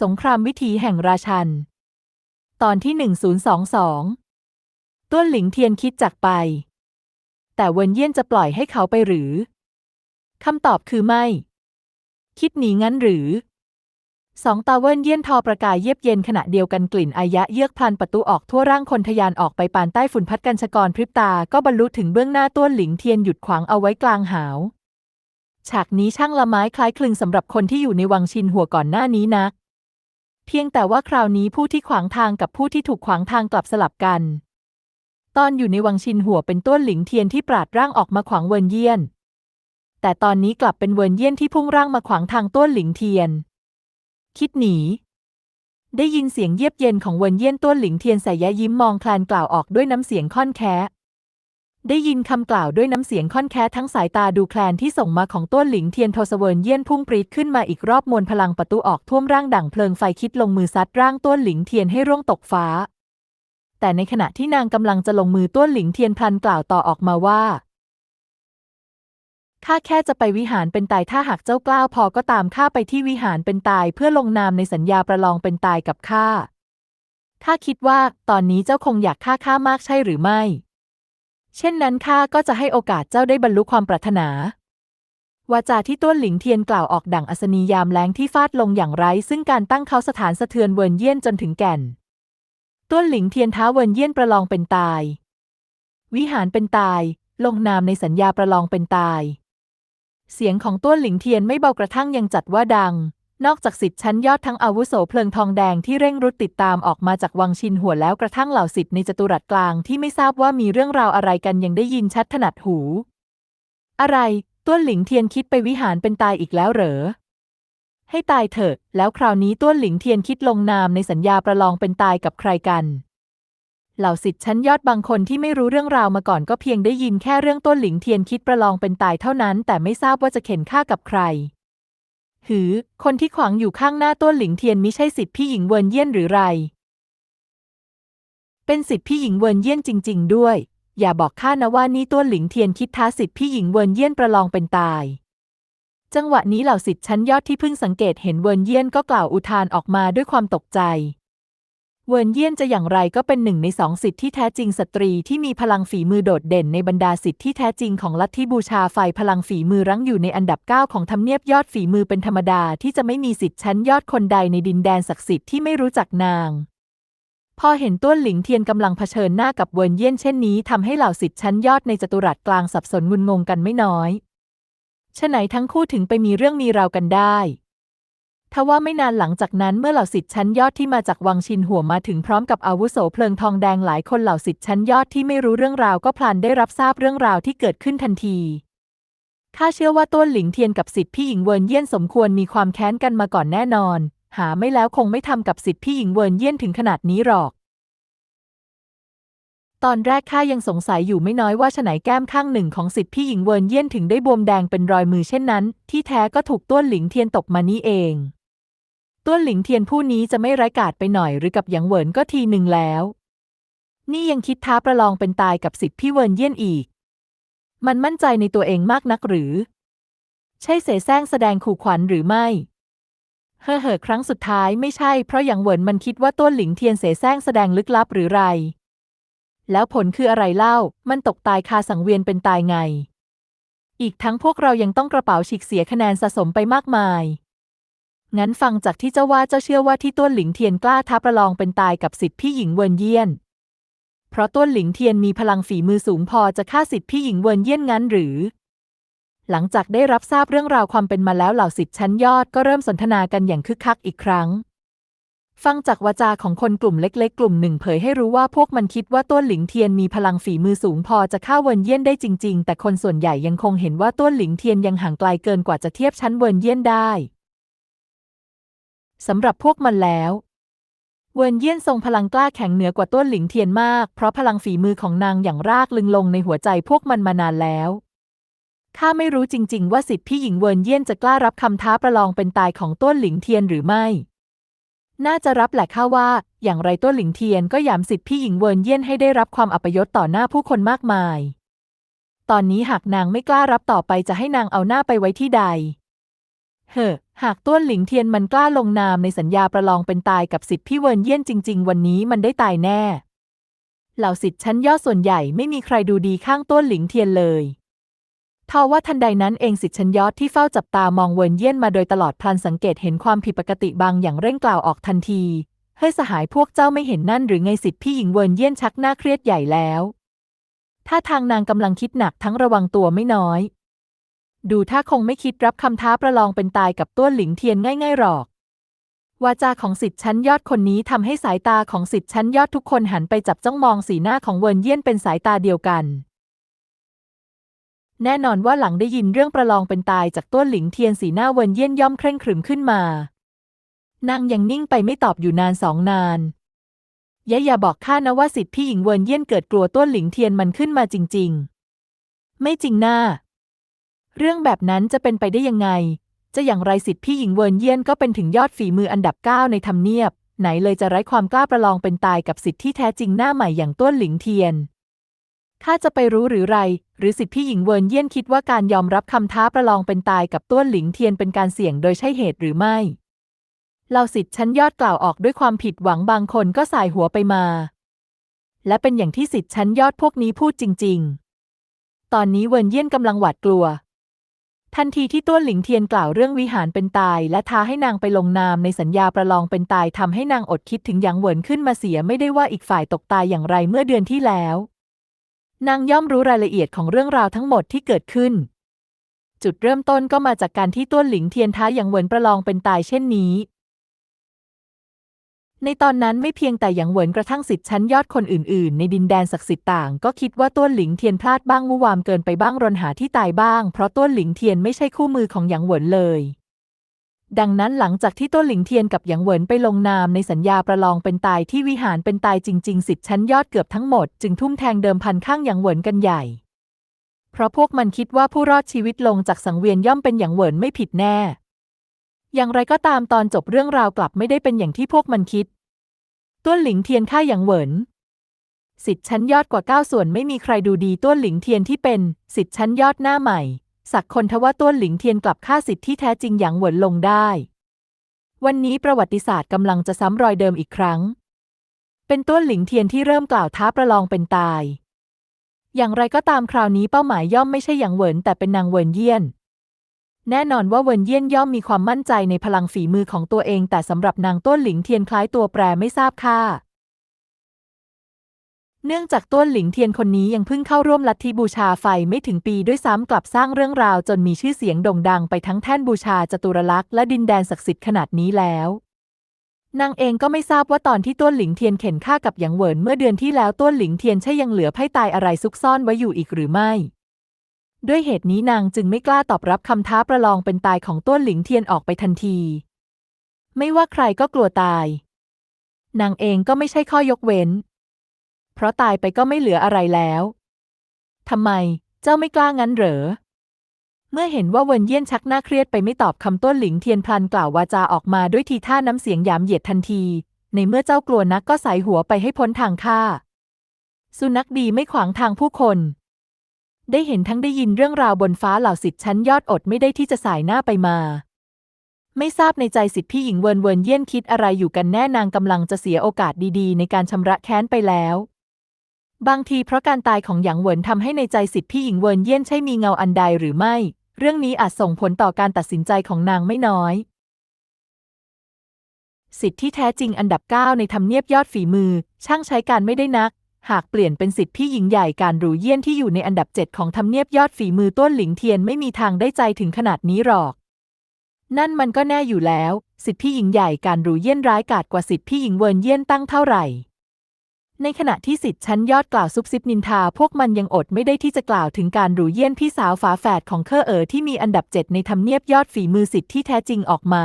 สงครามวิถีแห่งราชัน ตอนที่ 1022 ต้วนหลิงเทียนคิดจากไป แต่เวินเยี่ยนจะปล่อยให้เขาไปหรือ คำตอบคือไม่ คิดหนีงั้นหรือ สองตาเวินเยี่ยนทอประกายเยียบเย็นขณะเดียวกันกลิ่นอายะเยือกพลันประตูออกทั่วร่างคนทะยานออกไปปานใต้ฝุ่นพัดกันชกรพริบตาก็บรรลุถึงเบื้องหน้าต้วนหลิงเทียนหยุดขวางเอาไว้กลางหาว ฉากนี้ช่างละไม้คล้ายคลึงสำหรับคนที่อยู่ในวังชินหัวก่อนหน้านี้นัก เพียงแต่ว่าคราวนี้ผู้ที่ขวางทางกับผู้ที่ถูกขวางทางกลับสลับกัน ตอนอยู่ในวังชินหัวเป็นต้นหลิงเทียนที่ปราดร่างออกมาขวางเวินเยี่ยน แต่ตอนนี้กลับเป็นเวินเยี่ยนที่พุ่งร่างมาขวางทางต้นหลิงเทียน คิดหนี ได้ยินเสียงเยียบเย็นของเวินเยี่ยนต้นหลิงเทียนใส่ยะยิ้มมองคลานกล่าวออกด้วยน้ำเสียงค่อนแคะ ได้ยินคำกล่าวด้วยน้ำเสียงค่อนแคะทั้งสายตาดูแคลนที่ส่งมาของต้วนหลิงเทียนโทสเวินเยี่ยนพุ่งปรีดขึ้นมาอีกรอบมวลพลังประตูออกท่วมร่างดั่งเพลิงไฟคิดลงมือซัดร่างต้วนหลิงเทียนให้ร่วงตกฟ้า แต่ในขณะที่นางกำลังจะลงมือต้วนหลิงเทียนพลันกล่าวต่อออกมาว่าข้าแค่จะไปวิหารเป็นตายถ้าหากเจ้ากล้าวพอก็ตามข้าไปที่วิหารเป็นตายเพื่อลงนามในสัญญาประลองเป็นตายกับข้าข้าคิดว่า ตอนนี้เจ้าคงอยากฆ่าข้ามากใช่หรือไม่ เช่นนั้นข้าก็จะให้โอกาสเจ้าได้บรรลุความปรารถนาวาจาที่ต้วนหลิงเทียนกล่าวออกดั่งอัศนียามแรงที่ฟาดลงอย่างไร้ ซึ่งการตั้งเขาสถานสะเทือนเวินเยี่ยนจนถึงแก่น ต้วนหลิงเทียนท้าเวินเยี่ยนประลองเป็นตาย วิหารเป็นตาย ลงนามในสัญญาประลองเป็นตาย เสียงของต้วนหลิงเทียนไม่เบากระทั่งยังจัดว่าดัง นอกจากสิทธิ์ชั้นยอดทั้งอาวุโสเพลิงทองแดงที่เร่งรุดติดตามออกมาจากวังชินหัวแล้วกระทั่งเหล่าสิทธิ์ในจตุรัสกลางที่ไม่ทราบว่ามีเรื่องราวอะไรกันยังได้ยินชัดถนัดหู อะไรต้วนหลิงเทียนคิดไปวิหารเป็นตายอีกแล้วเหรอ ให้ตายเถอะ แล้วคราวนี้ต้วนหลิงเทียนคิดลงนามในสัญญาประลองเป็นตายกับใครกัน เหล่าสิทธิ์ชั้นยอดบางคนที่ไม่รู้เรื่องราวมาก่อนก็เพียงได้ยินแค่เรื่องต้นหลิงเทียนคิดประลองเป็นตายเท่านั้น แต่ไม่ทราบว่าจะเข็นฆ่ากับใคร หือ คนที่ขวางอยู่ข้างหน้าต้นหลิงเทียนมิใช่สิทธิ์พี่หญิงเวินเยี่ยนหรือไร เป็นสิทธิ์พี่หญิงเวินเยี่ยนจริง ๆ ด้วย อย่าบอกข้านะว่านี่ต้นหลิงเทียนคิดท้าสิทธิ์พี่หญิงเวินเยี่ยนประลองเป็นตาย จังหวะนี้เหล่าสิทธิ์ชั้นยอดที่เพิ่งสังเกตเห็นเวินเยี่ยนก็กล่าวอุทานออกมาด้วยความตกใจ เวินเยี่ยนจะอย่างไรก็เป็นหนึ่งในสองสิทธิที่แท้จริงสตรีที่มีพลังฝีมือโดดเด่นในบรรดาสิทธิที่แท้จริงของลัทธิบูชาไฟพลังฝีมือรั้งอยู่ในอันดับเก้าของทำเนียบยอดฝีมือเป็นธรรมดาที่จะไม่มีสิทธิชั้นยอดคนใดในดินแดนศักดิ์สิทธิ์ที่ไม่รู้จักนาง พอเห็นต้วนหลิงเทียนกำลังเผชิญหน้ากับเวินเยี่ยนเช่นนี้ทำให้เหล่าสิทธิชั้นยอดในจัตุรัสกลางสับสนงุนงงกันไม่น้อยฉะไหนทั้งคู่ถึงไปมีเรื่องมีราวกันได้ ทว่าไม่นานหลังจากนั้นเมื่อเหล่าสิทธิ์ชั้นยอดที่มาจากวังชินหัวมาถึงพร้อมกับอาวุโสเพลิงทองแดงหลายคนเหล่าสิทธิ์ชั้นยอดที่ไม่รู้เรื่องราวก็พลันได้รับทราบเรื่องราวที่เกิดขึ้นทันทีข้าเชื่อว่าต้นหลิงเทียนกับสิทธิ์พี่หญิงเวินเยี่ยนสมควรมีความแค้นกันมาก่อนแน่นอน หาไม่แล้วคงไม่ทำกับสิทธิ์พี่หญิงเวินเยี่ยนถึงขนาดนี้หรอก ตอนแรกข้ายังสงสัยอยู่ไม่น้อยว่าฉไหนแก้มข้างหนึ่งของสิทธิ์พี่หญิงเวินเยี่ยนถึงได้บวมแดงเป็นรอยมือเช่นนั้น ที่แท้ก็ถูกต้นหลิงเทียนตกมานี่เอง ต้วนหลิงเทียนผู้นี้จะไม่ไร้กาจไปหน่อยหรือกับหยางเหวินก็ทีหนึ่งแล้ว นี่ยังคิดท้าประลองเป็นตายกับสิทธิ์พี่เวินเยี่ยนอีก มันมั่นใจในตัวเองมากนักหรือ ใช่เสแสร้งแสดงขู่ขวัญหรือไม่ เฮ่อเฮ่อครั้งสุดท้ายไม่ใช่เพราะหยางเหวินมันคิดว่าต้วนหลิงเทียนเสแสร้งแสดงลึกลับหรือไร แล้วผลคืออะไรเล่า มันตกตายคาสังเวียนเป็นตายไง อีกทั้งพวกเรายังต้องกระเป๋าฉีกเสียคะแนนสะสมไปมากมาย งั้นฟังจากที่เจ้าว่าเจ้าเชื่อว่าที่ต้วนหลิงเทียนกล้าท้าประลองเป็นตายกับสิทธิพี่หญิงเวินเยี่ยน เพราะต้วนหลิงเทียนมีพลังฝีมือสูงพอจะฆ่าสิทธิพี่หญิงเวินเยี่ยนงั้นหรือ หลังจากได้รับทราบเรื่องราวความเป็นมาแล้วเหล่าสิทธิชั้นยอดก็เริ่มสนทนากันอย่างคึกคักอีกครั้ง ฟังจากวาจาของคนกลุ่มเล็ก ๆ กลุ่มหนึ่งเผยให้รู้ว่าพวกมันคิดว่าต้วนหลิงเทียนมีพลังฝีมือสูงพอจะฆ่าเวินเยี่ยนได้จริง ๆ แต่คนส่วนใหญ่ยังคงเห็นว่าต้วนหลิงเทียนยังห่างไกลเกินกว่าจะเทียบชั้นเวินเยี่ยนได้ สำหรับพวกมันแล้ว เวินเยี่ยนทรงพลังกล้าแข็งเหนือกว่าต้นหลิงเทียนมาก เพราะพลังฝีมือของนางอย่างรากลึงลงในหัวใจพวกมันมานานแล้วข้าไม่รู้จริง ๆ ว่าสิทธิพี่หญิงเวินเยี่ยนจะกล้ารับคำท้าประลองเป็นตายของต้นหลิงเทียนหรือไม่ น่าจะรับแหละข้าว่า อย่างไรต้นหลิงเทียนก็ยามสิทธิพี่หญิงเวินเยี่ยนให้ได้รับความอัปยศต่อหน้าผู้คนมากมาย ตอนนี้หากนางไม่กล้ารับต่อไปจะให้นางเอาหน้าไปไว้ที่ใด เฮ้อ หากต้วนหลิงเทียนมันกล้าลงนามในสัญญาประลองเป็นตายกับสิทธิ์พี่เวินเยี่ยนจริง ๆ วันนี้มันได้ตายแน่ เหล่าสิทธิ์ชั้นยอดส่วนใหญ่ไม่มีใครดูดีข้างต้วนหลิงเทียนเลยทว่าทันใดนั้นเองสิทธิ์ชั้นยอดที่เฝ้าจับตามองเวินเยี่ยนมาโดยตลอดพลันสังเกตเห็นความผิดปกติบางอย่างเร่งกล่าวออกทันทีเฮ้ยสหายพวกเจ้าไม่เห็นนั่นหรือไงสิทธิ์พี่หญิงเวินเยี่ยนชักหน้าเครียดใหญ่แล้วถ้าทางนางกำลังคิดหนักทั้งระวังตัวไม่น้อย ดูถ้าคงไม่คิดรับคำท้าประลองเป็นตายกับต้วนหลิงเทียนง่ายๆหรอก วาจาของสิทธิ์ชั้นยอดคนนี้ทำให้สายตาของสิทธิ์ชั้นยอดทุกคนหันไปจับจ้องมองสีหน้าของเวินเยี่ยนเป็นสายตาเดียวกัน แน่นอนว่าหลังได้ยินเรื่องประลองเป็นตายจากต้วนหลิงเทียนสีหน้าเวินเยี่ยนย่อมเคร่งขรึมขึ้นมานางยังนิ่งไปไม่ตอบอยู่นานสองนานยะอย่าบอกข้านะว่าสิทธิ์พี่หญิงเวินเยี่ยนเกิดกลัวต้วนหลิงเทียนมันขึ้นมาจริง ๆ ไม่จริงหน้า เรื่องแบบนั้นจะเป็นไปได้ยังไง จะอย่างไรสิทธิ์พี่หญิงเวินเยี่ยนก็เป็นถึงยอดฝีมืออันดับเก้าในทำเนียบ ไหนเลยจะไร้ความกล้าประลองเป็นตายกับสิทธิที่แท้จริงหน้าใหม่อย่างต้วนหลิงเทียนข้าจะไปรู้หรือไร หรือสิทธิพี่หญิงเวินเยี่ยนคิดว่าการยอมรับคำท้าประลองเป็นตายกับต้วนหลิงเทียนเป็นการเสี่ยงโดยใช่เหตุหรือไม่เหล่าสิทธิ์ชั้นยอดกล่าวออกด้วยความผิดหวังบางคนก็สายหัวไปมา และเป็นอย่างที่สิทธิ์ชั้นยอดพวกนี้พูดจริง ๆ ตอนนี้เวินเยี่ยนกำลังหวาดกลัว ทันทีที่ต้วนหลิงเทียนกล่าวเรื่องวิหารเป็นตาย และท้าให้นางไปลงนามในสัญญาประลองเป็นตายทำให้นางอดคิดถึงหยางเหวินขึ้นมาเสียไม่ได้ว่าอีกฝ่ายตกตายอย่างไรเมื่อเดือนที่แล้ว นางย่อมรู้รายละเอียดของเรื่องราวทั้งหมดที่เกิดขึ้น จุดเริ่มต้นก็มาจากการที่ต้วนหลิงเทียนท้าหยางเหวินประลองเป็นตายเช่นนี้ ในตอนนั้นไม่เพียงแต่หยางเหวินกระทั่งสิทธิ์ชั้นยอดคนอื่นๆ ในดินแดนศักดิ์สิทธิ์ต่าง ก็คิดว่าต้วนหลิงเทียนพลาดบ้างมุวามเกินไปบ้างรนหาที่ตายบ้าง เพราะต้วนหลิงเทียนไม่ใช่คู่มือของหยางเหวินเลย ดังนั้นหลังจากที่ต้วนหลิงเทียนกับหยางเหวินไปลงนามในสัญญาประลองเป็นตายที่วิหารเป็นตายจริง ๆ สิทธิ์ชั้นยอดเกือบทั้งหมดจึงทุ่มแทงเดิมพันข้างหยางเหวินกันใหญ่ เพราะพวกมันคิดว่าผู้รอดชีวิตลงจากสังเวียนย่อมเป็นหยางเหวินไม่ผิดแน่ อย่างไรก็ตามตอนจบเรื่องราวกลับไม่ได้เป็นอย่างที่พวกมันคิด ต้วนหลิงเทียนค่าหยางเหวินสิทธิ์ชั้นยอดกว่าเก้าส่วนไม่มีใครดูดีต้วนหลิงเทียนที่เป็นสิทธิ์ชั้นยอดหน้าใหม่ สักคนทว่าต้วนหลิงเทียนกลับฆ่าสิทธิ์ที่แท้จริงหยางเหวินลงได้ วันนี้ประวัติศาสตร์กำลังจะซ้ำรอยเดิมอีกครั้ง เป็นต้วนหลิงเทียนที่เริ่มกล่าวท้าประลองเป็นตาย อย่างไรก็ตามคราวนี้เป้าหมายย่อมไม่ใช่หยางเหวินแต่เป็นนางเหวินเยี่ยน แน่นอนว่าเวินเยี่ยนย่อมมีความมั่นใจในพลังฝีมือของตัวเอง แต่สำหรับนางต้นหลิงเทียนคล้ายตัวแปรไม่ทราบค่า เนื่องจากต้นหลิงเทียนคนนี้ยังเพิ่งเข้าร่วมลัทธิบูชาไฟไม่ถึงปีด้วยซ้ำกลับสร้างเรื่องราวจนมีชื่อเสียงโด่งดังไปทั้งแท่นบูชาจตุรลักษณ์และดินแดนศักดิ์สิทธิ์ขนาดนี้แล้วนางเองก็ไม่ทราบว่าตอนที่ต้นหลิงเทียนเข็นฆ่ากับหยางเหวินเมื่อเดือนที่แล้วต้นหลิงเทียนใช่ยังเหลือไพ่ตายอะไรซุกซ่อนไว้อยู่อีกหรือไม่ ด้วยเหตุนี้นางจึงไม่กล้าตอบรับคำท้าประลองเป็นตายของต้วนหลิงเทียนออกไปทันที ไม่ว่าใครก็กลัวตาย นางเองก็ไม่ใช่ข้อยกเว้น เพราะตายไปก็ไม่เหลืออะไรแล้วทำไม เจ้าไม่กล้างั้นเหรอ เมื่อเห็นว่าเวินเยี่ยนชักหน้าเครียดไปไม่ตอบคำต้นหลิงเทียนพลันกล่าววาจาออกมาด้วยทีท่าน้ำเสียงหยามเหยียดทันที ในเมื่อเจ้ากลัวนักก็ใส่หัวไปให้พ้นทางข้า สุนัขดีไม่ขวางทางผู้คน ได้เห็นทั้งได้ยินเรื่องราวบนฟ้าเหล่าสิทธิ์ชั้นยอดอดไม่ได้ที่จะสายหน้าไปมา ไม่ทราบในใจสิทธิพี่หญิงเวินเวินเยี่ยนคิดอะไรอยู่กันแน่นางกำลังจะเสียโอกาสดีๆ ในการชำระแค้นไปแล้ว บางทีเพราะการตายของหยางเหวินทำให้ในใจสิทธิพี่หญิงเวินเยี่ยนใช่มีเงาอันใดหรือไม่ เรื่องนี้อาจส่งผลต่อการตัดสินใจของนางไม่น้อยสิทธิที่แท้จริงอันดับเก้าในทำเนียบยอดฝีมือ ช่างใช้การไม่ได้นัก หากเปลี่ยนเป็นสิทธิ์พี่หญิงใหญ่การหรูเยี่ยนที่อยู่ในอันดับเจ็ดของทำเนียบยอดฝีมือต้นหลิงเทียนไม่มีทางได้ใจถึงขนาดนี้หรอก นั่นมันก็แน่อยู่แล้ว สิทธิ์พี่หญิงใหญ่การหรูเยี่ยนร้ายกาจกว่าสิทธิ์พี่หญิงเวินเยี่ยนตั้งเท่าไหร่ ในขณะที่สิทธิชั้นยอดกล่าวซุบซิบนินทา พวกมันยังอดไม่ได้ที่จะกล่าวถึงการหรูเยี่ยนพี่สาวฝาแฝดของเคอเอ๋อที่มีอันดับเจ็ดในทำเนียบยอดฝีมือสิทธิ์ที่แท้จริงออกมา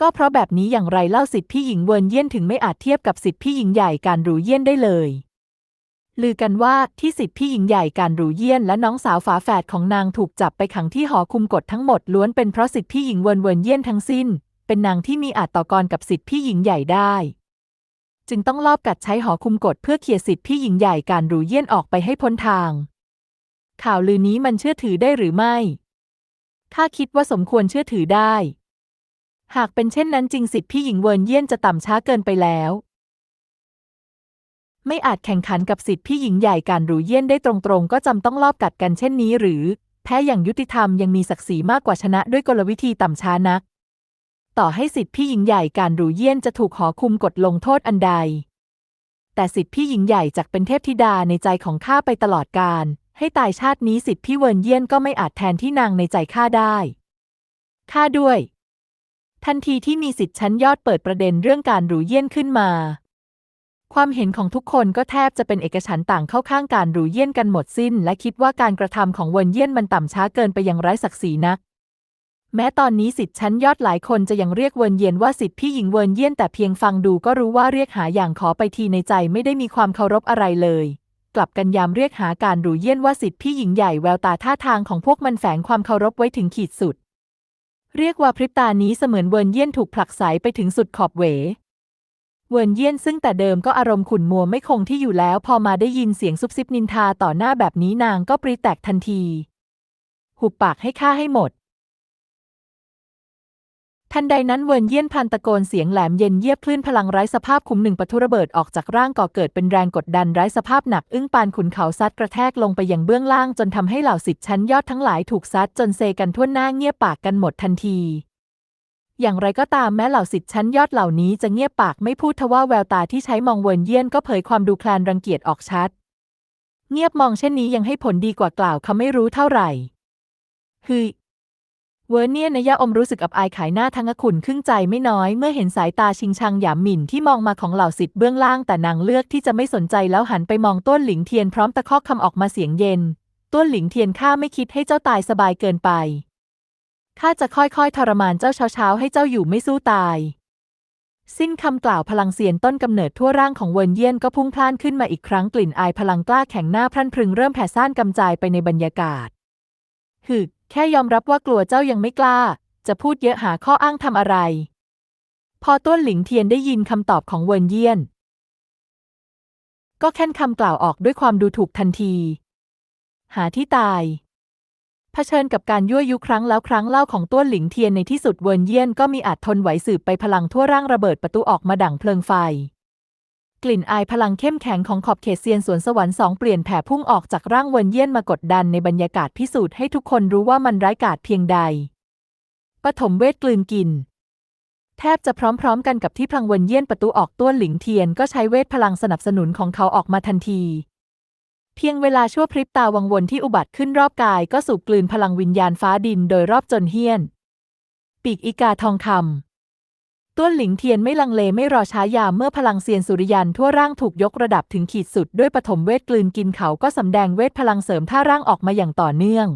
ก็เพราะแบบนี้อย่างไรเล่าสิทธิพี่หญิงเวินเยี่ยนถึงไม่อาจเทียบกับสิทธิพี่หญิงใหญ่การหรูเยี่ยนได้เลย ลือกันว่าที่สิทธิพี่หญิงใหญ่การหรูเยี่ยนและน้องสาวฝาแฝดของนางถูกจับไปขังที่หอคุมกฎทั้งหมดล้วนเป็นเพราะสิทธิพี่หญิงเวินเวินเยี่ยนทั้งสิ้น เป็นนางที่มีอาจต่อกรกับสิทธิพี่หญิงใหญ่ได้ จึงต้องลอบกัดใช้หอคุมกฎเพื่อเขี่ยสิทธิพี่หญิงใหญ่การหรูเยี่ยนออกไปให้พ้นทาง ข่าวลือนี้มันเชื่อถือได้หรือไม่ข้าคิดว่าสมควรเชื่อถือได้ หากเป็นเช่นนั้นจริงสิทธิพี่หญิงเวินเยี่ยนจะต่ำช้าเกินไปแล้ว ไม่อาจแข่งขันกับสิทธิพี่หญิงใหญ่การหรูเยี่ยนได้ตรงๆ ก็จำต้องลอบกัดกันเช่นนี้หรือ แพ้อย่างยุติธรรมยังมีศักดิ์ศรีมากกว่าชนะด้วยกลวิธีต่ำช้านัก ต่อให้สิทธิพี่หญิงใหญ่การหรูเยี่ยนจะถูกหอคุมกฎลงโทษอันใด แต่สิทธิพี่หญิงใหญ่จักเป็นเทพธิดาในใจของข้าไปตลอดกาลให้ตายชาตินี้สิทธิพี่เวินเยี่ยนก็ไม่อาจแทนที่นางในใจข้าได้ข้าด้วย ทันทีที่มีสิทธิ์ชั้นยอดเปิดประเด็นเรื่องการหรูเยี่ยนขึ้นมา ความเห็นของทุกคนก็แทบจะเป็นเอกฉันต่างเข้าข้างการหรูเยี่ยนกันหมดสิ้น และคิดว่าการกระทำของเวินเยี่ยนมันต่ำช้าเกินไปยังไร้ศักดิ์ศรีนัก แม้ตอนนี้สิทธิ์ชั้นยอดหลายคนจะยังเรียกเวินเยียนว่าสิทธิ์พี่หญิงเวินเยี่ยนแต่เพียงฟังดูก็รู้ว่าเรียกหาอย่างขอไปทีในใจไม่ได้มีความเคารพอะไรเลยกลับกันยามเรียกหาการหรูเยี่ยนว่าสิทธิพี่หญิงใหญ่แววตาท่าทางของพวกมันแฝงความเคารพไว้ถึงขีดสุด เรียกว่าพริบตานี้เสมือนเวินเยี่ยนถูกผลักไสไปถึงสุดขอบเหว เวินเยี่ยนซึ่งแต่เดิมก็อารมณ์ขุ่นมัวไม่คงที่อยู่แล้วพอมาได้ยินเสียงซุบซิบนินทาต่อหน้าแบบนี้นางก็ปรีแตกทันที หุบปากให้ข้าให้หมด ทันใดนั้นเวินเยี่ยนพันตะโกนเสียงแหลมเย็นเยียบคลื่นพลังไร้สภาพขุมหนึ่งปะทุระเบิดออกจากร่างก่อเกิดเป็นแรงกดดันไร้สภาพหนักอึ้งปานขุนเขาซัดกระแทกลงไปยังเบื้องล่างจนทำให้เหล่าสิทธิ์ชั้นยอดทั้งหลายถูกซัดจนเซกันทั่วหน้าเงียบปากกันหมดทันทีอย่างไรก็ตามแม้เหล่าสิทธิ์ชั้นยอดเหล่านี้จะเงียบปากไม่พูดทว่าแววตาที่ใช้มองเวินเยี่ยนก็เผยความดูแคลนรังเกียจออกชัด เงียบมองเช่นนี้ยังให้ผลดีกว่ากล่าวคำไม่รู้เท่าไหร่ฮึ เวอร์เนียนยะอมรู้สึกอับอายขายหน้าทั้งอขุนครึ่งใจไม่น้อยเมื่อเห็นสายตาชิงชังหยามหมิ่นที่มองมาของเหล่าสิทธิ์เบื้องล่างแต่นางเลือกที่จะไม่สนใจแล้วหันไปมองต้นหลิงเทียนพร้อมตะคอกคำออกมาเสียงเย็น ต้นหลิงเทียนข้าไม่คิดให้เจ้าตายสบายเกินไปข้าจะค่อยๆ ทรมานเจ้าเช้าๆ ให้เจ้าอยู่ไม่สู้ตาย สิ้นคำกล่าวพลังเสียนต้นกำเนิดทั่วร่างของเวินเยี่ยนก็พุ่งพล่านขึ้นมาอีกครั้งกลิ่นอายพลังกล้าแข็งหน้าพรั่นพรึงเริ่มแผ่ซ่านกำจายไปในบรรยากาศ ฮึแค่ยอมรับว่ากลัวเจ้ายังไม่กล้า จะพูดเยอะหาข้ออ้างทำอะไร พอต้นหลิงเทียนได้ยินคำตอบของเวินเยี่ยน ก็แค่นคำกล่าวออกด้วยความดูถูกทันที หาที่ตายเผชิญกับการยั่วยุครั้งแล้วครั้งเล่าของต้วนหลิงเทียนในที่สุดเวินเยี่ยนก็มีอาจทนไหวสืบไปพลังทั่วร่างระเบิดประตูออกมาดั่งเพลิงไฟ กลิ่นอายพลังเข้มแข็งของขอบเขตเซียนสวนสวรรค์สองเปลี่ยนแผ่พุ่งออกจากร่างเวินเยี่ยนมากดดันในบรรยากาศพิสูจน์ให้ทุกคนรู้ว่ามันร้ายกาจเพียงใด ปฐมเวทกลืนกิน แทบจะพร้อมๆ กันกับที่พลังเวินเยี่ยนประตูออกต้วนหลิงเทียนก็ใช้เวทพลังสนับสนุนของเขาออกมาทันที เพียงเวลาชั่วพริบตาวังวนที่อุบัติขึ้นรอบกายก็สูบกลืนพลังวิญญาณฟ้าดินโดยรอบจนเฮี้ยน ปีกอีกาทองคำ ต้วนหลิงเทียนไม่ลังเลไม่รอช้ายามเมื่อพลังเซียนสุริยันทั่วร่างถูกยกระดับถึงขีดสุดด้วยปฐมเวทกลืนกินเขาก็สำแดงเวทพลังเสริมท่าร่างออกมาอย่างต่อเนื่อง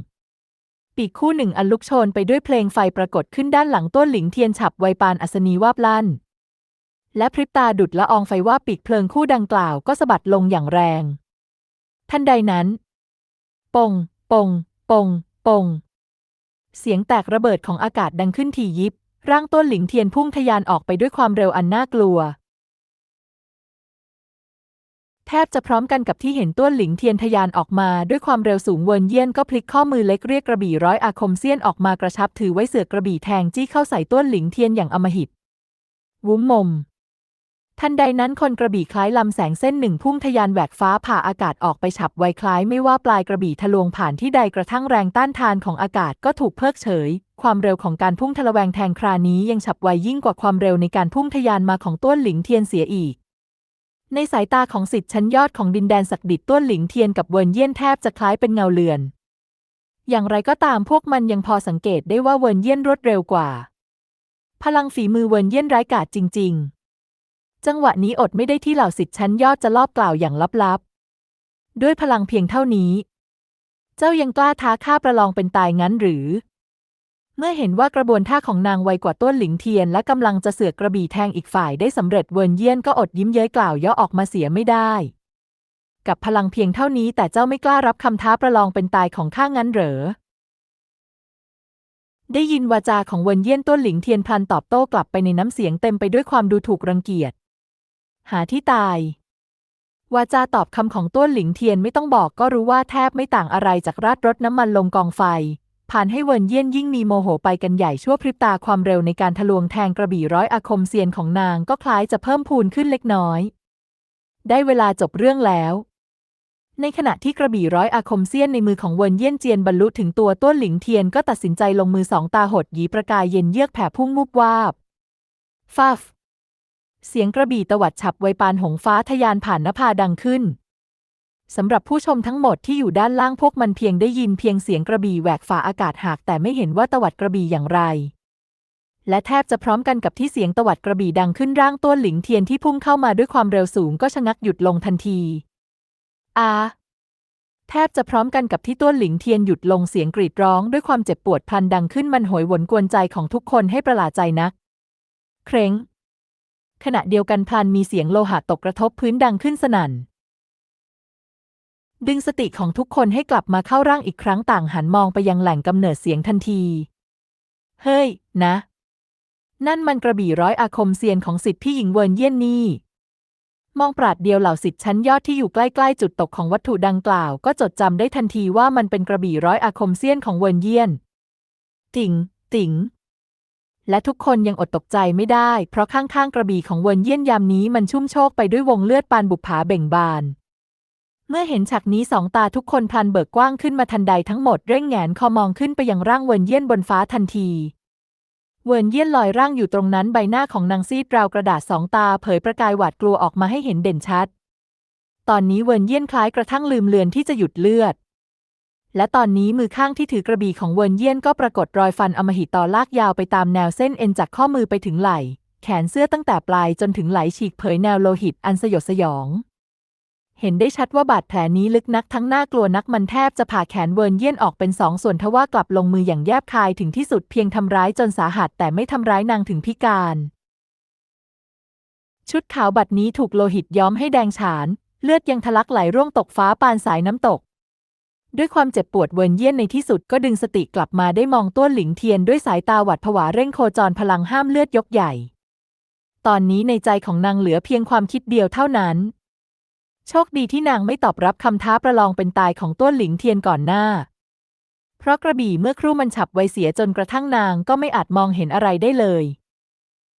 ปีกคู่หนึ่งอันลุกโชนไปด้วยเพลงไฟปรากฏขึ้นด้านหลังต้วนหลิงเทียนฉับไวปานอัศนีวาบลั่น และพริบตาดุดละอองไฟว่าปีกเพลิงคู่ดังกล่าวก็สะบัดลงอย่างแรง ทันใดนั้น ปง ปง ปง ปง เสียงแตกระเบิดของอากาศดังขึ้นทียิบ ร่างต้นหลิงเทียนพุ่งทะยานออกไปด้วยความเร็วอันน่ากลัว แทบจะพร้อมกันกับที่เห็นต้นหลิงเทียนทะยานออกมาด้วยความเร็วสูงเวินเยี่ยนก็พลิกข้อมือเล็กเรียกกระบี่ร้อยอาคมเซียนออกมากระชับถือไว้เสือกกระบี่แทงจี้เข้าใส่ต้นหลิงเทียนอย่างอมหิต วุ้มมมทันใดนั้นคนกระบี่คล้ายลำแสงเส้นหนึ่งพุ่งทะยานแหวกฟ้าผ่าอากาศออกไปฉับไวคล้ายไม่ว่าปลายกระบี่ทะลวงผ่านที่ใดกระทั่งแรงต้านทานของอากาศก็ถูกเพิกเฉย ความเร็วของการพุ่งทะลแวงแทงครานี้ยังฉับไวยิ่งกว่าความเร็วในการพุ่งทะยานมาของต้นหลิงเทียนเสียอีก ในสายตาของสิทธิ์ชั้นยอดของดินแดนศักดิตต้นหลิงเทียนกับเวินเยี่ยนแทบจะคล้ายเป็นเงาเลือน อย่างไรก็ตามพวกมันยังพอสังเกตได้ว่าเวินเยี่ยนรวดเร็วกว่า พลังฝีมือเวินเยี่ยนร้ายกาจจริง ๆ จังหวะนี้อดไม่ได้ที่เหล่าสิทธิ์ชั้นยอดจะลอบกล่าวอย่างลับๆ ด้วยพลังเพียงเท่านี้ เจ้ายังกล้าท้าข้าประลองเป็นตายงั้นหรือ เมื่อเห็นว่ากระบวนท่าของนางไวกว่าต้นหลิงเทียน และกำลังจะเสือกกระบี่แทงอีกฝ่ายได้สำเร็จเวินเยี่ยนก็อดยิ้มเย้ยกล่าวย่อออกมาเสียไม่ได้ กับพลังเพียงเท่านี้แต่เจ้าไม่กล้ารับคำท้าประลองเป็นตายของข้างั้นเหรอ ได้ยินวาจาของเวินเยี่ยนต้นหลิงเทียนพลันตอบโต้กลับไปในน้ำเสียงเต็มไปด้วยความดูถูกรังเกียจ หาที่ตาย วาจาตอบคำของต้นหลิงเทียนไม่ต้องบอกก็รู้ว่าแทบไม่ต่างอะไรจากราดรถน้ำมันลงกองไฟ พานให้เวินเยี่ยนยิ่งมีโมโหไปกันใหญ่ชั่วพริบตาความเร็วในการทะลวงแทงกระบี่ร้อยอาคมเซียนของนางก็คล้ายจะเพิ่มพูนขึ้นเล็กน้อย ได้เวลาจบเรื่องแล้ว ในขณะที่กระบี่ร้อยอาคมเซียนในมือของเวินเยี่ยนเจียนบรรลุถึงตัวต้นหลิงเทียนก็ตัดสินใจลงมือสองตาหดหยีประกายเย็นเยือกแผ่พุ่งมุบวาบฟัฟเสียงกระบี่ตวัดฉับไวปานหงฟ้าทะยานผ่านนภาดังขึ้น สำหรับผู้ชมทั้งหมดที่อยู่ด้านล่างพวกมันเพียงได้ยินเพียงเสียงกระบี่แหวกฝาอากาศหากแต่ไม่เห็นว่าตวัดกระบี่อย่างไร และแทบจะพร้อมกันกับที่เสียงตวัดกระบี่ดังขึ้นร่างต้นหลิงเทียนที่พุ่งเข้ามาด้วยความเร็วสูงก็ชะงักหยุดลงทันทีอาแทบจะพร้อมกันกับที่ต้นหลิงเทียนหยุดลงเสียงกรีดร้องด้วยความเจ็บปวดพลันดังขึ้นมันโหยหวนกวนใจของทุกคนให้ประหลาดใจนัก เคร้งขณะเดียวกันพลันมีเสียงโลหะตกกระทบพื้นดังขึ้นสนั่น ดึงสติของทุกคนให้กลับมาเข้าร่างอีกครั้งต่างหันมองไปยังแหล่งกำเนิดเสียงทันที เฮ้ย นะ นั่นมันกระบี่ร้อยอาคมเซียนของสิทธิ์พี่หญิงเวินเยี่ยนนี่มองปราดเดียวเหล่าสิทธิ์ชั้นยอดที่อยู่ใกล้ๆจุดตกของวัตถุดังกล่าว ก็จดจำได้ทันทีว่ามันเป็นกระบี่ร้อยอาคมเซียนของเวินเยี่ยน ติ่งติ่งและทุกคนยังอดตกใจไม่ได้ เพราะข้างๆกระบี่ของเวินเยี่ยนยามนี้มันชุ่มโชกไปด้วยวงเลือดปานบุปผาเบ่งบาน เมื่อเห็นฉากนี้สองตาทุกคนพลันเบิกกว้างขึ้นมาทันใดทั้งหมดเร่งแงนคอมองขึ้นไปยังร่างเวินเยี่ยนบนฟ้าทันที เวินเยี่ยนลอยร่างอยู่ตรงนั้นใบหน้าของนางซีดราวกระดาษสองตาเผยประกายหวาดกลัวออกมาให้เห็นเด่นชัด ตอนนี้เวินเยี่ยนคล้ายกระทั่งลืมเลือนที่จะหยุดเลือด และตอนนี้มือข้างที่ถือกระบี่ของเวินเยี่ยนก็ปรากฏรอยฟันอมหิตต่อลากยาวไปตามแนวเส้นเอ็นจากข้อมือไปถึงไหล่ แขนเสื้อตั้งแต่ปลายจนถึงไหลฉีกเผยแนวโลหิตอันสยดสยอง เห็นได้ชัดว่าบาดแผลนี้ลึกนักทั้งน่ากลัวนักมันแทบจะผ่าแขนเวินเยี่ยนออกเป็นสองส่วนทว่ากลับลงมืออย่างแยบคายถึงที่สุดเพียงทำร้ายจนสาหัสแต่ไม่ทำร้ายนางถึงพิการ ชุดขาวบัดนี้ถูกโลหิตย้อมให้แดงฉาน เลือดยังทะลักไหลร่วงตกฟ้าปานสายน้ำตก ด้วยความเจ็บปวดเวินเยี่ยนในที่สุดก็ดึงสติกลับมาได้มองต้วนหลิงเทียนด้วยสายตาหวัดผวาเร่งโคจรพลังห้ามเลือดยกใหญ่ ตอนนี้ในใจของนางเหลือเพียงความคิดเดียวเท่านั้น โชคดีที่นางไม่ตอบรับคำท้าประลองเป็นตายของต้วนหลิงเทียนก่อนหน้า เพราะกระบี่เมื่อครู่มันฉับไวเสียจนกระทั่งนางก็ไม่อาจมองเห็นอะไรได้เลย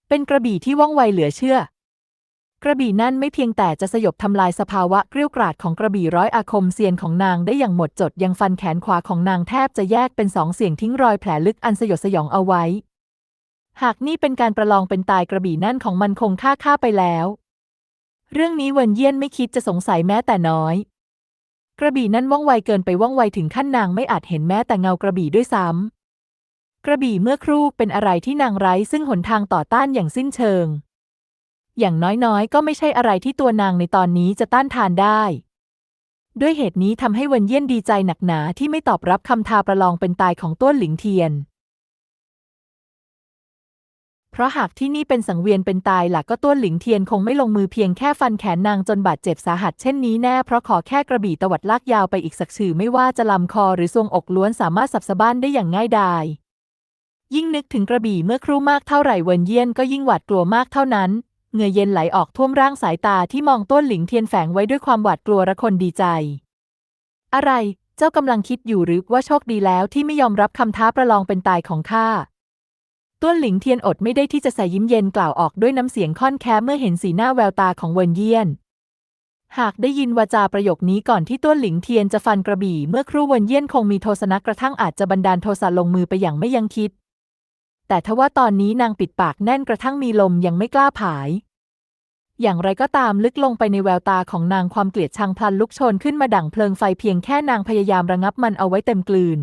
เป็นกระบี่ที่ว่องไวเหลือเชื่อ กระบี่นั่นไม่เพียงแต่จะสยบทำลายสภาวะเกรี้ยวกราดของกระบี่ร้อยอาคมเซียนของนางได้อย่างหมดจดยังฟันแขนขวาของนางแทบจะแยกเป็นสองเสียงทิ้งรอยแผลลึกอันสยดสยองเอาไว้ หากนี่เป็นการประลองเป็นตายกระบี่นั่นของมันคงฆ่าฆ่าไปแล้ว เรื่องนี้เวินเยี่ยนไม่คิดจะสงสัยแม้แต่น้อย กระบี่นั่นว่องไวเกินไปว่องไวถึงขั้นนางไม่อาจเห็นแม้แต่เงากระบี่ด้วยซ้ำ กระบี่เมื่อครู่เป็นอะไรที่นางไร้ซึ่งหนทางต่อต้านอย่างสิ้นเชิง อย่างน้อยๆ ก็ไม่ใช่อะไรที่ตัวนางในตอนนี้จะต้านทานได้ ด้วยเหตุนี้ทำให้เวนเยี่ยนดีใจหนักหนาที่ไม่ตอบรับคำท้าประลองเป็นตายของต้วนหลิงเทียน เพราะหากที่นี่เป็นสังเวียนเป็นตายหลักก็ต้วนหลิงเทียนคงไม่ลงมือเพียงแค่ฟันแขนนางจนบาดเจ็บสาหัสเช่นนี้แน่เพราะขอแค่กระบี่ตวัดลากยาวไปอีกสักชื่อไม่ว่าจะลำคอหรือทรวงอกล้วนสามารถสับสะบ้านได้อย่างง่ายดายยิ่งนึกถึงกระบี่เมื่อครู่มากเท่าไหร่เวินเยี่ยนก็ยิ่งหวาดกลัวมากเท่านั้นเงื่อเย็นไหลออกท่วมร่างสายตาที่มองต้นหลิงเทียนแฝงไว้ด้วยความหวาดกลัวระคนดีใจ อะไร เจ้ากำลังคิดอยู่หรือว่าโชคดีแล้วที่ไม่ยอมรับคำท้าประลองเป็นตายของข้า ต้นหลิงเทียนอดไม่ได้ที่จะใส่ยิ้มเย็นกล่าวออกด้วยน้ำเสียงค่อนแค้เมื่อเห็นสีหน้าแววตาของเวินเยี่ยน หากได้ยินวาจาประโยคนี้ก่อนที่ต้นหลิงเทียนจะฟันกระบี่เมื่อครู่เวินเยี่ยนคงมีโทสะกระทั่งอาจจะบันดาลโทสะลงมือไปอย่างไม่ยังคิด แต่ทว่าตอนนี้นางปิดปากแน่นกระทั่งมีลมยังไม่กล้าผาย อย่างไรก็ตามลึกลงไปในแววตาของนางความเกลียดชังพลันลุกโชนขึ้นมาดั่งเพลิงไฟเพียงแค่นางพยายามระงับมันเอาไว้เต็มกลืน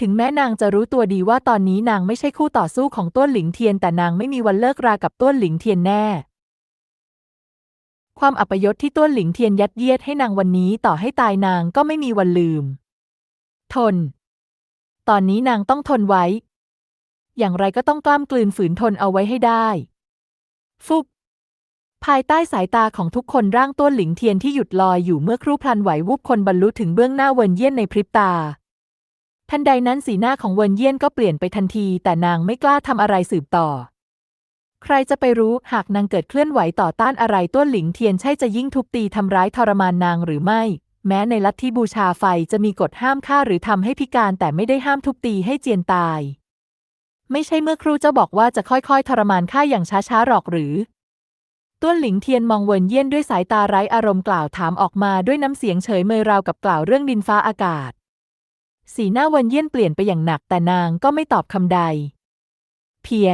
ถึงแม้นางจะรู้ตัวดีว่าตอนนี้นางไม่ใช่คู่ต่อสู้ของต้วนหลิงเทียนแต่นางไม่มีวันเลิกรากับต้วนหลิงเทียนแน่ ความอัปยศที่ต้วนหลิงเทียนยัดเยียดให้นางวันนี้ต่อให้ตายนางก็ไม่มีวันลืม ทน ตอนนี้นางต้องทนไว้ อย่างไรก็ต้องกล้ามกลืนฝืนทนเอาไว้ให้ได้ ฟุบภายใต้สายตาของทุกคนร่างต้วนหลิงเทียนที่หยุดลอยอยู่เมื่อครู่พลันไหววุบคนบรรลุถึงเบื้องหน้าเวินเยี่ยนในพริบตา ทันใดนั้นสีหน้าของเวินเยี่ยนก็เปลี่ยนไปทันที แต่นางไม่กล้าทำอะไรสืบต่อ ใครจะไปรู้หากนางเกิดเคลื่อนไหวต่อต้านอะไรต้วนหลิงเทียนใช่จะยิ่งทุบตีทำร้ายทรมานนางหรือไม่ แม้ในลัทธิบูชาไฟจะมีกฎห้ามฆ่าหรือทำให้พิการแต่ไม่ได้ห้ามทุบตีให้เจียนตาย ไม่ใช่เมื่อครูเจ้าบอกว่าจะค่อยๆ ทรมานข้าอย่างช้าๆหรอกหรือต้วนหลิงเทียนมองเวินเยี่ยนด้วยสายตาไร้อารมณ์กล่าวถามออกมาด้วยน้ำเสียงเฉยเมยราวกับกล่าวเรื่องดินฟ้าอากาศ สีหน้าเวินเยี่ยนเปลี่ยนไปอย่างหนักแต่นางก็ไม่ตอบคำใด เพีย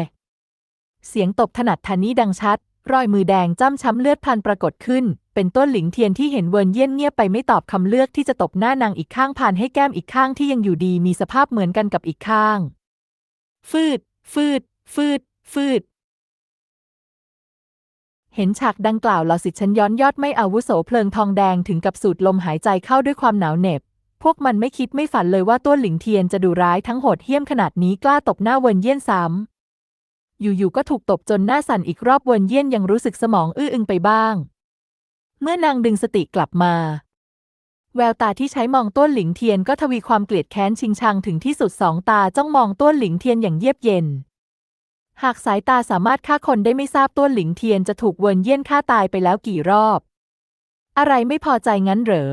เสียงตบถนัดทันนี้ดังชัด รอยมือแดงจ้ำช้ำเลือดพลันปรากฏขึ้น เป็นต้นหลิงเทียนที่เห็นเวินเยี่ยนเงียบไปไม่ตอบคำเลือกที่จะตบหน้านางอีกข้างผ่านให้แก้มอีกข้างที่ยังอยู่ดีมีสภาพเหมือนกันกับอีกข้าง ฟืด ฟืด ฟืด ฟืดเห็นฉากดังกล่าวล่าสิตชั้นย้อนยอดไม่อาวุโสเพลิงทองแดงถึงกับสูดลมหายใจเข้าด้วยความหนาวเหน็บ พวกมันไม่คิดไม่ฝันเลยว่าต้นหลิงเทียนจะดูร้ายทั้งโหดเหี้ยมขนาดนี้กล้าตบหน้าเวินเยี่ยนซ้ำอยู่ๆก็ถูกตบจนหน้าสั่นอีกรอบเวินเยี่ยนยังรู้สึกสมองอื้ออึงไปบ้าง เมื่อนางดึงสติกลับมา แววตาที่ใช้มองต้นหลิงเทียนก็ทวีความเกลียดแค้นชิงชังถึงที่สุดสองตาจ้องมองต้นหลิงเทียนอย่างเยียบเย็น หากสายตาสามารถฆ่าคนได้ไม่ทราบต้นหลิงเทียนจะถูกเวินเยี่ยนฆ่าตายไปแล้วกี่รอบ อะไรไม่พอใจงั้นเหรอ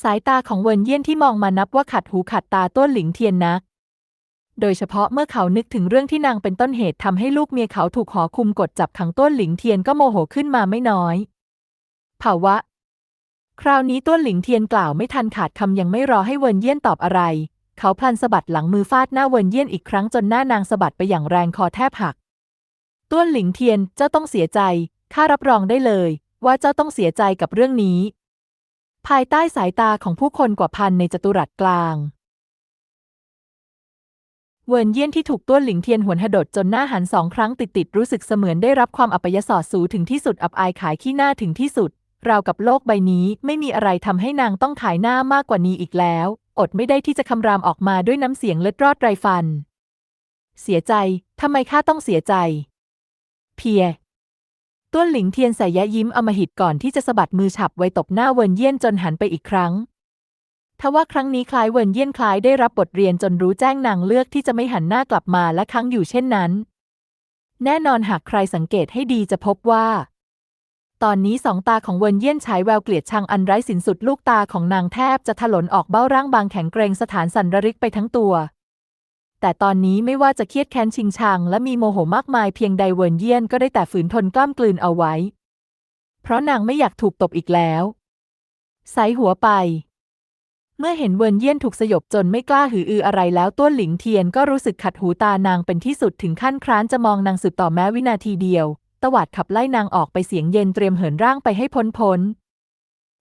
สายตาของเวินเยี่ยนที่มองมานับว่าขัดหูขัดตาต้นหลิงเทียนนัก โดยเฉพาะเมื่อเขานึกถึงเรื่องที่นางเป็นต้นเหตุทำให้ลูกเมียเขาถูกหอคุมกดจับขังต้นหลิงเทียนก็โมโหขึ้นมาไม่น้อยภาวะ คราวนี้ต้นหลิงเทียนกล่าวไม่ทันขาดคำยังไม่รอให้เวินเยี่ยนตอบอะไร เขาพลันสะบัดหลังมือฟาดหน้าเวินเยี่ยนอีกครั้งจนหน้านางสะบัดไปอย่างแรงคอแทบหักต้วนหลิงเทียนเจ้าต้องเสียใจข้ารับรองได้เลย ว่าเจ้าต้องเสียใจกับเรื่องนี้ ภายใต้สายตาของผู้คนกว่าพันในจัตุรัสกลาง เวินเยี่ยนที่ถูกต้วนหลิงเทียนหวนหดดจนหน้าหันสองครั้งติดๆรู้สึกเสมือนได้รับความอัปยศอดสูถึงที่สุดอับอายขายขี้หน้าถึงที่สุด ราวกับโลกใบนี้ไม่มีอะไรทำให้นางต้องขายหน้ามากกว่านี้อีกแล้ว อดไม่ได้ที่จะคำรามออกมาด้วยน้ำเสียงเล็ดรอดไรฟัน เสียใจทำไมข้าต้องเสียใจ เพีย ต้วนหลิงเทียนใส่ยะยิ้มอมหิตก่อนที่จะสะบัดมือฉับไว้ตบหน้าเวินเยี่ยนจนหันไปอีกครั้งทว่าครั้งนี้คล้ายเวินเยี่ยนคล้ายได้รับบทเรียนจนรู้แจ้งนางเลือกที่จะไม่หันหน้ากลับมาและค้างอยู่เช่นนั้น แน่นอนหากใครสังเกตให้ดีจะพบว่า ตอนนี้สองตาของเวินเยี่ยนฉายแววเกลียดชังอันไร้สินสุดลูกตาของนางแทบจะถลนออกเบ้าร่างบางแข็งเกรงสถานสันระริกไปทั้งตัว แต่ตอนนี้ไม่ว่าจะเครียดแค้นชิงชัง และมีโมโหมากมายเพียงใดเวินเยี่ยนก็ได้แต่ฝืนทนกล้ามกลืนเอาไว้ เพราะนางไม่อยากถูกตบอีกแล้วใสหัวไป เมื่อเห็นเวินเยี่ยนถูกสยบจนไม่กล้าหืออืออะไรแล้วต้วนหลิงเทียนก็รู้สึกขัดหูตานางเป็นที่สุดถึงขั้นคร้านจะมองนางสืบต่อแม้วินาทีเดียว ตวาดขับไล่นางออกไปเสียงเย็นเตรียมเหินร่างไปให้พ้นพ้น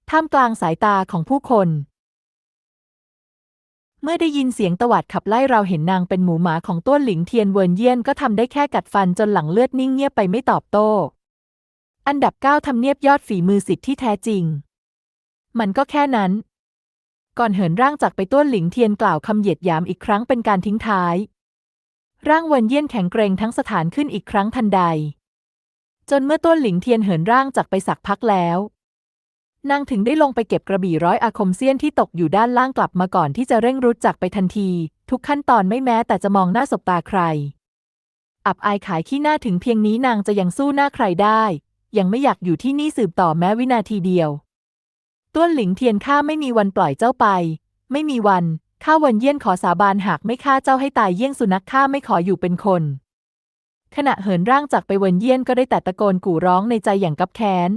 ท่ามกลางสายตาของผู้คน เมื่อได้ยินเสียงตวาดขับไล่เราเห็นนางเป็นหมูหมาของต้วนหลิงเทียนเวินเยี่ยนก็ทำได้แค่กัดฟันจนหลังเลือดนิ่งเงียบไปไม่ตอบโต้ อันดับเก้าทำเนียบยอดฝีมือสิทธิ์ที่แท้จริง มันก็แค่นั้น ก่อนเหินร่างจากไปต้วนหลิงเทียนกล่าวคำเหยียดหยามอีกครั้งเป็นการทิ้งท้าย ร่างเวินเยี่ยนแข็งเกรงทั้งสถานขึ้นอีกครั้งทันใด จนเมื่อต้วนหลิงเทียนเหินร่างจากไปสักพักแล้ว นางถึงได้ลงไปเก็บกระบี่ร้อยอาคมเซียนที่ตกอยู่ด้านล่างกลับมาก่อนที่จะเร่งรุดจากไปทันที ทุกขั้นตอนไม่แม้แต่จะมองหน้าสบตาใคร อับอายขายขี้หน้าถึงเพียงนี้นางจะยังสู้หน้าใครได้ ยังไม่อยากอยู่ที่นี่สืบต่อแม้วินาทีเดียว ต้วนหลิงเทียนข้าไม่มีวันปล่อยเจ้าไป ไม่มีวันข้าวันเยี่ยนขอสาบานหากไม่ฆ่าเจ้าให้ตายเยี่ยงสุนัขข้าไม่ขออยู่เป็นคน ขณะเหินร่างจากไปวินเยี่ยนก็ได้แต่ตะโกนกู่ร้องในใจอย่างกับแค้น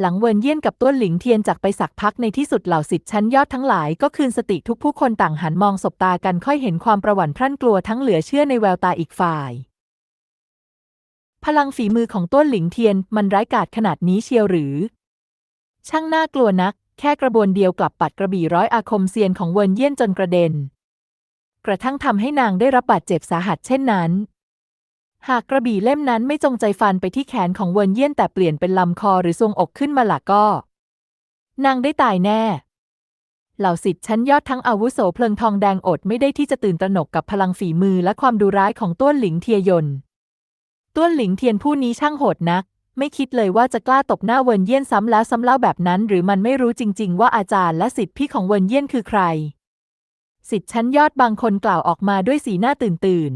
หลังเวินเยี่ยนกับต้วนหลิงเทียนจากไปสักพักในที่สุดเหล่าสิทธิ์ชั้นยอดทั้งหลายก็คืนสติทุกผู้คนต่างหันมองสบตากันค่อยเห็นความประหวั่นพรั่นกลัวทั้งเหลือเชื่อในแววตาอีกฝ่าย พลังฝีมือของต้วนหลิงเทียนมันร้ายกาจขนาดนี้เชียวหรือ ช่างน่ากลัวนัก แค่กระบวนเดียวกลับปัดกระบี่ร้อยอาคมเซียนของเวินเยี่ยนจนกระเด็น กระทั่งทำให้นางได้รับบาดเจ็บสาหัสเช่นนั้น หากกระบี่เล่มนั้นไม่จงใจฟันไปที่แขนของเวินเยี่ยนแต่เปลี่ยนเป็นลำคอหรือทรวงอกขึ้นมาล่ะก็ นางได้ตายแน่ เหล่าสิทธิ์ชั้นยอดทั้งอาวุโสเพลิงทองแดงอดไม่ได้ที่จะตื่นตระหนกกับพลังฝีมือและความดุร้ายของต้วนหลิงเทียยนต้วนหลิงเทียนผู้นี้ช่างโหดนัก ไม่คิดเลยว่าจะกล้าตบหน้าเวินเยี่ยนซ้ำแล้วซ้ำเล่าแบบนั้น หรือมันไม่รู้จริง ๆ ว่าอาจารย์และสิทธิ์พี่ของเวินเยี่ยนคือใคร สิทธิ์ชั้นยอดบางคนกล่าวออกมาด้วยสีหน้าตื่นตื่น